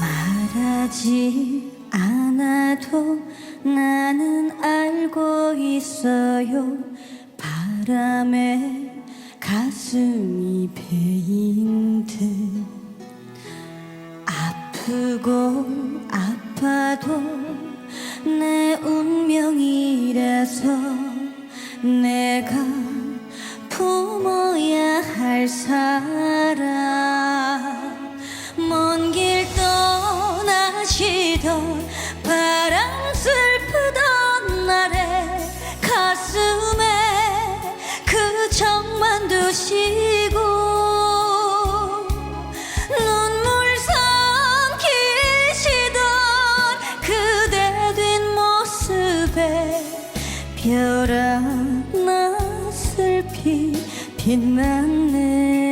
말하지 않아도 나는 알고 있어요. 바람에 가슴이 베인 듯 아프고 아파도 내 별 하나 슬피 빛났네.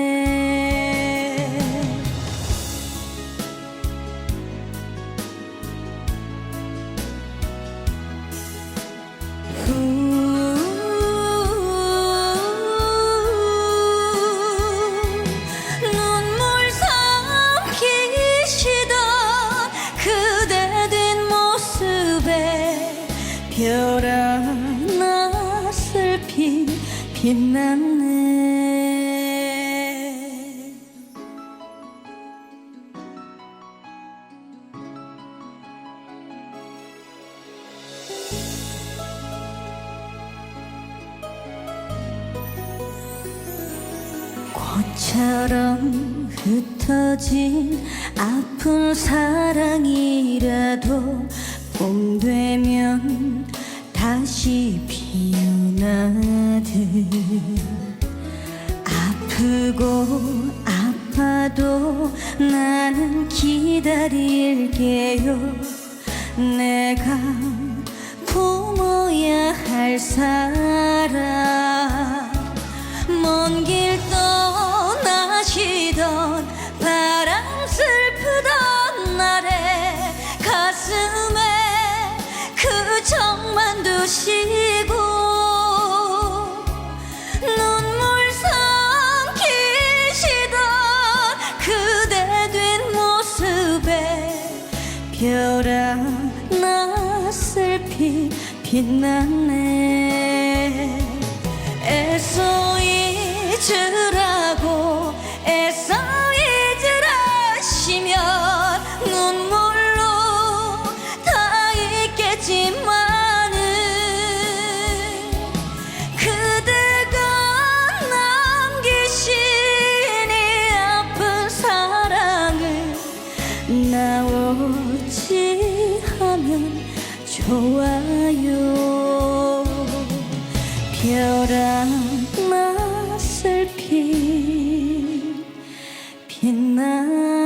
눈물 삼키시던 빛났네 꽃처럼 흩어진 아픈 사랑이라도 봄 되면 다시 피어나듯 아프고 아파도 나는 기다릴게요. 내가 품어야 할 사랑. 먼길 별 하나 슬피 빛났네. 애써 잊으 나 어찌하면 좋아요. 별 하나 슬피 빛나